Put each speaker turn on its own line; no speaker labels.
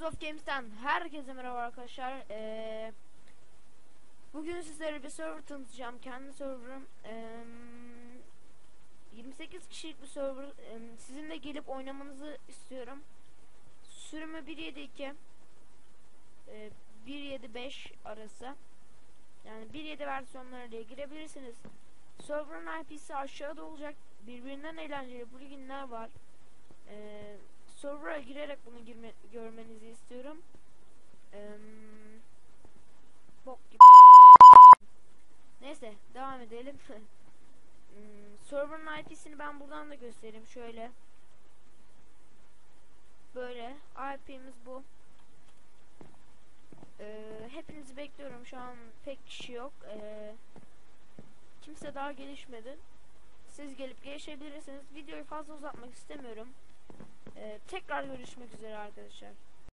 Games'ten herkese merhaba arkadaşlar. Ee, bugün sizlere bir server tanıtacağım. Kendi serverım. Ee, 28 kişilik bir server. Ee, sizin de gelip oynamanızı istiyorum. Sürümü 1.7.2 ee, 1.7.5 arası. Yani 1.7 versiyonlarıyla girebilirsiniz. Server'ın IP'si aşağıda olacak. Birbirinden eğlenceli pluginler var. Ee, server'a girerek bunu girme, görmenizi istiyorum. Ee, bok gibi. Neyse devam edelim. hmm, server'ın IP'sini ben buradan da göstereyim şöyle. Böyle IP'miz bu. Ee, hepinizi bekliyorum şu an pek kişi yok. Ee, kimse daha gelişmedi. Siz gelip gelişebilirsiniz. Videoyu fazla uzatmak istemiyorum. Ee, tekrar görüşmek üzere arkadaşlar.